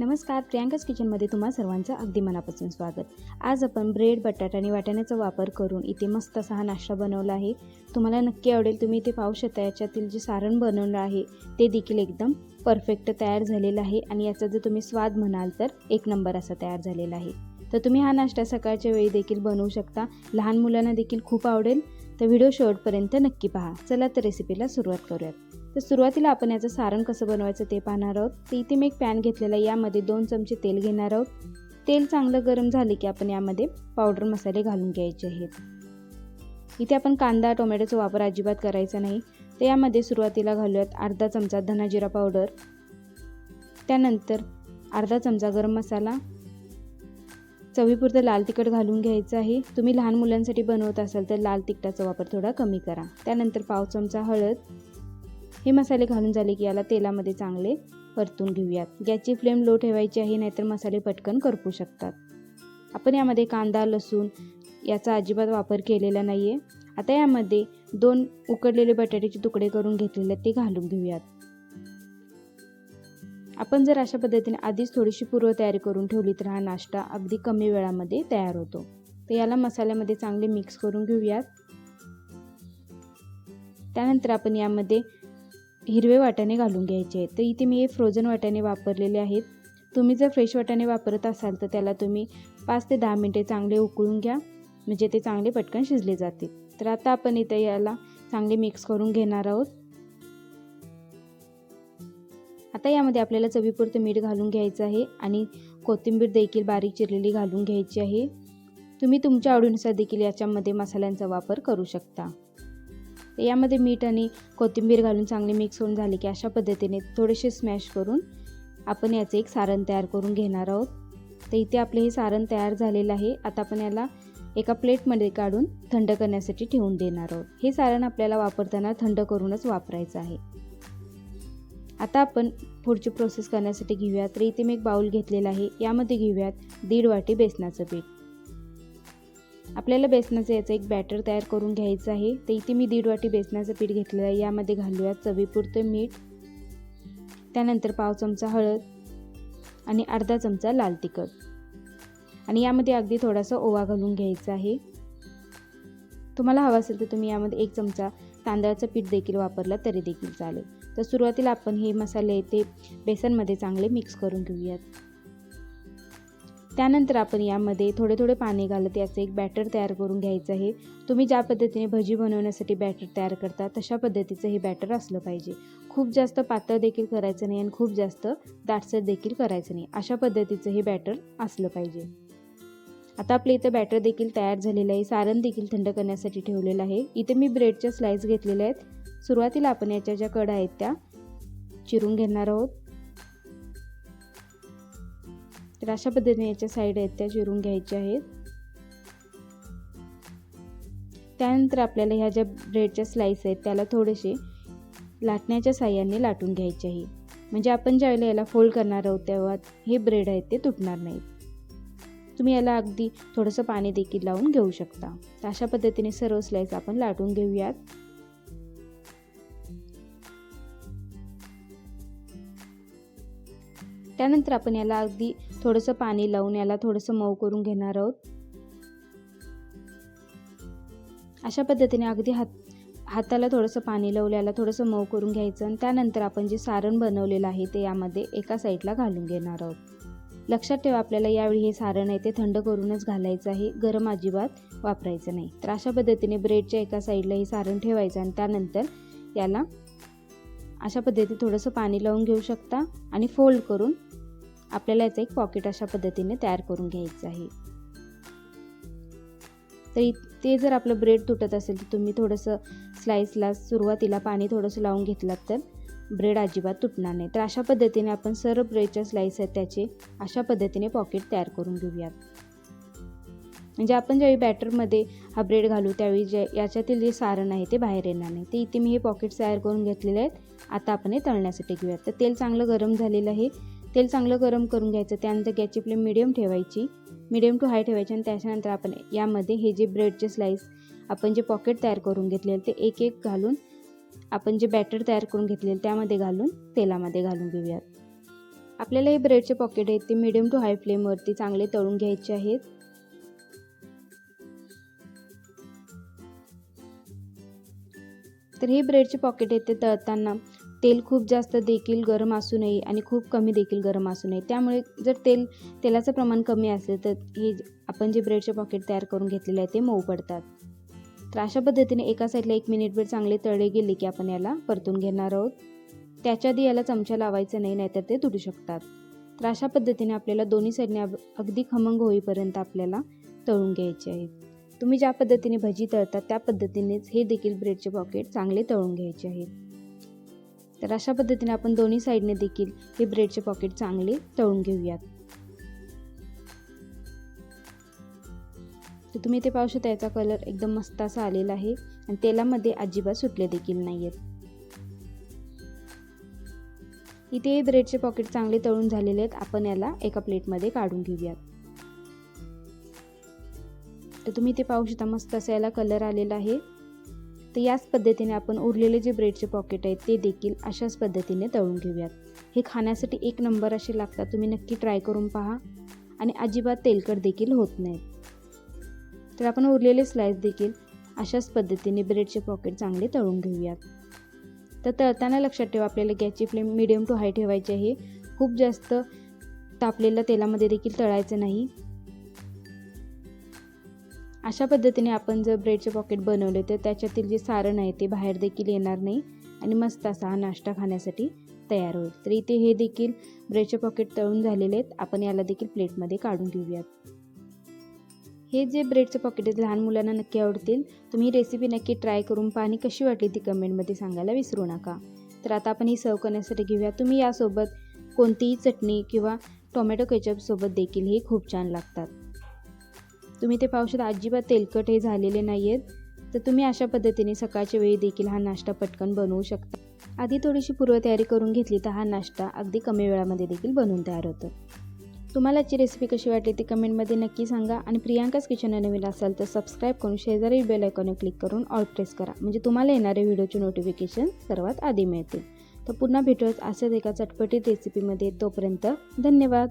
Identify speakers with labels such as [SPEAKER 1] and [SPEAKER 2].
[SPEAKER 1] नमस्कार प्रियांकाच किचनमध्ये तुम्हा सर्वांचं अगदी मनापासून स्वागत. आज आपण ब्रेड बटाटा आणि वाटाण्याचा वापर करून इथे मस्त असा हा नाश्ता बनवला आहे. तुम्हाला नक्की आवडेल तुम्ही इथे पाहू शकता याच्यातील जे सारण बनवलं आहे ते देखील एकदम परफेक्ट तयार झालेलं आहे. आणि याचा जर तुम्ही स्वाद म्हणाल तर एक नंबर असा तयार झालेला आहे. तर तुम्ही हा नाश्ता सकाळच्या वेळी देखील बनवू शकता. लहान मुलांना देखील खूप आवडेल. तर व्हिडिओ शेवटपर्यंत नक्की पहा. चला तर रेसिपीला सुरुवात करूयात. तर सुरुवातीला आपण याचं सारण कसं बनवायचं ते पाहणार आहोत. तर इथे मी एक पॅन घेतलेला आहे. यामध्ये दोन चमचे तेल घेणार आहोत. तेल चांगलं गरम झाले की आपण यामध्ये पावडर मसाले घालून घ्यायचे आहेत. इथे आपण कांदा टोमॅटोचा वापर अजिबात करायचा नाही. तर यामध्ये सुरुवातीला घालूयात अर्धा चमचा धनाजिरा पावडर त्यानंतर अर्धा चमचा गरम मसाला. चवीपुरतं लाल तिखट घालून घ्यायचं आहे. तुम्ही लहान मुलांसाठी बनवत असाल तर लाल तिखटाचा वापर थोडा कमी करा. त्यानंतर पाव चमचा हळद. हे मसाले घालून झाले की याला तेलामध्ये चांगले परतून घेऊयात. गॅसची फ्लेम लो ठेवायची आहे नाहीतर मसाले पटकन करपू शकतात. आपण यामध्ये कांदा लसूण याचा अजिबात वापर केलेला नाही आहे आता यामध्ये दोन उकडलेले बटाट्याचे तुकडे करून घेतलेले ते घालून घेऊयात. आपण जर अशा पद्धतीने आधीच थोडीशी पूर्वतयारी करून ठेवली तर हा नाश्ता अगदी कमी वेळामध्ये तयार होतो. तर याला मसाल्यामध्ये चांगले मिक्स करून घेऊयात. त्यानंतर आपण यामध्ये हिरवे वाटाणे घालून घ्यायचे. आहेत तर इथे मी हे फ्रोझन वाटाणे वापरलेले आहेत. तुम्ही जर फ्रेश वाटाणे वापरत असाल तर त्याला तुम्ही पाच ते दहा मिनटे चांगले उकळून घ्या. म्हणजे ते चांगले पटकन शिजले जातील. तर आता आपण इथे याला चांगले मिक्स करून घेणार आहोत. आता यामध्ये आपल्याला चवीपुरतं मीठ घालून घ्यायचं आहे आणि कोथिंबीर देखील बारीक चिरलेली घालून घ्यायची आहे. तुम्ही तुमच्या आवडीनुसार देखील याच्यामध्ये मसाल्यांचा वापर करू शकता. यामध्ये मीठ आणि कोथिंबीर घालून चांगले मिक्स होऊन झाले की अशा पद्धतीने थोडेसे स्मॅश करून आपण याचे एक सारण तयार करून घेणार आहोत. तर इथे आपले हे सारण तयार झालेलं आहे. आता आपण याला एका प्लेटमध्ये काढून थंड करण्यासाठी ठेवून देणार आहोत. हे सारण आपल्याला वापरताना थंड करूनच वापरायचं आहे. आता आपण पुढची प्रोसेस करण्यासाठी घेऊयात तर इथे मी एक बाऊल घेतलेला आहे. यामध्ये घेऊयात दीड वाटी बेसनाचं पीठ. आपल्याला बेसनाचं याचं एक बॅटर तयार करून घ्यायचं आहे. तर इथे मी दीड वाटी बेसनाचं पीठ घेतलेलं आहे. यामध्ये घालूयात चवीपुरतं मीठ त्यानंतर पाव चमचा हळद आणि अर्धा चमचा लाल तिखट. आणि यामध्ये अगदी थोडासा ओवा घालून घ्यायचा आहे. तुम्हाला हवं असेल तर तुम्ही यामध्ये एक चमचा तांदळाचं पीठ देखील वापरला तरी देखील चालेल. तर सुरुवातीला आपण हे मसाले ते बेसनमध्ये चांगले मिक्स करून घेऊयात. त्यानंतर आपण यामध्ये थोडे थोडे पाणी घालत याचं एक बॅटर तयार करून घ्यायचं आहे. तुम्ही ज्या पद्धतीने भजी बनवण्यासाठी बॅटर तयार करता तशा पद्धतीचं हे बॅटर असलं पाहिजे. खूप जास्त पातळ देखील करायचं नाही आणि खूप जास्त दाटसर देखील करायचं नाही. अशा पद्धतीचं हे बॅटर असलं पाहिजे. आता आपलं इथं बॅटर देखील तयार झालेलं आहे. सारण देखील थंड करण्यासाठी ठेवलेलं आहे. इथे मी ब्रेडच्या स्लाईस घेतलेल्या आहेत. सुरुवातीला आपण याच्या ज्या कडा आहेत त्या चिरून घेणार आहोत. तर अशा पद्धतीने याच्या साईड आहेत त्या चिरून घ्यायच्या आहेत. त्यानंतर आपल्याला ह्या ज्या ब्रेडच्या स्लाईस आहेत त्याला थोडेसे लाटण्याच्या साह्याने लाटून घ्यायचे आहे म्हणजे आपण ज्यावेळेला याला फोल्ड करणार आहोत तेव्हा हे ब्रेड आहेत ते तुटणार नाहीत. तुम्ही याला अगदी थोडंसं पाणी देखील लावून घेऊ शकता. तर अशा पद्धतीने सर्व स्लाईस आपण लाटून घेऊयात. त्यानंतर आपण याला अगदी थोडंसं पाणी लावून याला थोडंसं मऊ करून घेणार आहोत. अशा पद्धतीने अगदी हात हाताला थोडंसं पाणी लावलं याला थोडंसं मऊ करून घ्यायचं आणि त्यानंतर आपण जे सारण बनवलेलं आहे ते यामध्ये एका साईडला घालून घेणार आहोत. लक्षात ठेवा आपल्याला यावेळी हे सारण आहे ते थंड करूनच घालायचं आहे गरम अजिबात वापरायचं नाही. तर अशा पद्धतीने ब्रेडच्या एका साईडला हे सारण ठेवायचं आणि त्यानंतर याला अशा पद्धतीने थोडंसं पाणी लावून घेऊ शकता आणि फोल्ड करून आपल्याला याचं एक पॉकेट अशा पद्धतीने तयार करून घ्यायचं आहे. तर ते जर आपलं ब्रेड तुटत असेल तर तुम्ही थोडंसं स्लाईसला सुरुवातीला पाणी थोडंसं लावून घेतलात तर ब्रेड अजिबात तुटणार नाही. तर अशा पद्धतीने आपण सर्व ब्रेडच्या स्लाईस आहेत त्याचे अशा पद्धतीने पॉकेट तयार करून घेऊयात. म्हणजे आपण ज्यावेळी बॅटरमध्ये हा ब्रेड घालू त्यावेळी जे याच्यातील जे सारण आहे ते बाहेर येणार नाही. ते इथे मी हे पॉकेट तयार करून घेतलेले आहेत. आता आपण हे तळण्यासाठी घेऊयात. तर तेल चांगलं गरम झालेलं आहे. तेल चांगलं गरम करून घ्यायचं त्यानंतर गॅसची फ्लेम मिडियम ठेवायची. मिडियम टू हाय ठेवायची आणि त्याच्यानंतर आपण यामध्ये हे जे ब्रेडचे स्लाईस आपण जे पॉकेट तयार करून घेतलेले ते एक एक घालून आपण जे बॅटर तयार करून घेतलेले त्यामध्ये घालून तेलामध्ये घालून घेऊयात. आपल्याला हे ब्रेडचे पॉकेट आहेत ते मिडियम टू हाय फ्लेमवरती चांगले तळून घ्यायचे आहेत. तर हे ब्रेडचे पॉकेट आहेत ते तळताना तेल खूप जास्त देखील गरम असू नये आणि खूप कमी देखील गरम असू नये. त्यामुळे जर तेल तेलाचं प्रमाण कमी असेल तर हे आपण जे ब्रेडचे पॉकेट तयार करून घेतलेले आहे ते मऊ पडतात. तर अशा पद्धतीने एका साईडला एक मिनिटभर चांगले तळे गेले की आपण याला परतून घेणार आहोत. त्याच्या आधी याला चमचा लावायचा नाही नाहीतर ते तुटू शकतात. तर अशा पद्धतीने आपल्याला दोन्ही साईडने अगदी खमंग होईपर्यंत आपल्याला तळून घ्यायचे आहेत तुम्ही ज्या पद्धतीने भजी तळतात त्या पद्धतीनेच हे देखील ब्रेडचे पॉकेट चांगले तळून घ्यायचे आहेत तर अशा पद्धतीने आपण दोन्ही साईडने देखील हे ब्रेडचे पॉकेट चांगले तळून घेऊयात. तर तुम्ही ते पाहू शकता याचा कलर एकदम मस्त असा आलेला आहे आणि तेलामध्ये अजिबात सुटले देखील नाही आहेत इथे ब्रेडचे पॉकेट चांगले तळून झालेले आहेत. आपण याला एका प्लेटमध्ये काढून घेऊयात. तर तुम्ही ते पाहू शकता मस्त असा याला कलर आलेला आहे. तर याच पद्धतीने आपण उरलेले जे ब्रेडचे पॉकेट आहेत ते देखील अशाच पद्धतीने तळून घेऊयात. हे खाण्यासाठी एक नंबर असे लागतात तुम्ही नक्की ट्राय करून पहा. आणि अजिबात तेलकट देखील होत नाहीत तर आपण उरलेले स्लाइस देखील अशाच पद्धतीने ब्रेडचे पॉकेट चांगले तळून घेऊयात. तर तळताना लक्षात ठेवा आपल्याला गॅसची फ्लेम मिडियम टू हाय ठेवायची आहे. खूप जास्त तापलेल्या तेलामध्ये देखील तळायचं नाही. अशा पद्धतीने आपण जर ब्रेडचे पॉकेट बनवले तर त्याच्यातील जे सारण आहे ते बाहेर देखील येणार नाही आणि मस्त असा हा नाश्ता खाण्यासाठी तयार होईल. तर इथे हे देखील ब्रेडचे पॉकेट तळून झालेले आहेत. आपण याला देखील प्लेटमध्ये काढून घेऊयात. हे जे ब्रेडचे पॉकेट आहेत लहान मुलांना नक्की आवडतील. तुम्ही रेसिपी नक्की ट्राय करून पाणी कशी वाटली ती कमेंटमध्ये सांगायला विसरू नका. तर आता आपण ही सर्व करण्यासाठी घेऊया. तुम्ही यासोबत कोणतीही चटणी किंवा टोमॅटो केचपसोबत देखील हे खूप छान लागतात. तुम्ही ते पाहू शकता अजिबात तेलकट हे झालेले नाही आहेत तर तुम्ही अशा पद्धतीने सकाळच्या वेळी देखील हा नाश्ता पटकन बनवू शकता. आधी थोडीशी पूर्वतयारी करून घेतली तर हा नाश्ता अगदी कमी वेळामध्ये देखील बनवून तयार होतो. तुम्हाला याची रेसिपी कशी वाटली ती कमेंटमध्ये नक्की सांगा आणि प्रियांकाच किचन नवीन असाल तर सबस्क्राईब करून शेजारी बेल आयकॉनवर क्लिक करून ऑल प्रेस करा. म्हणजे तुम्हाला येणारे व्हिडिओचे नोटिफिकेशन सर्वात आधी मिळतील. तर पुन्हा भेटूच अशाच एका चटपटीत रेसिपीमध्ये तोपर्यंत धन्यवाद.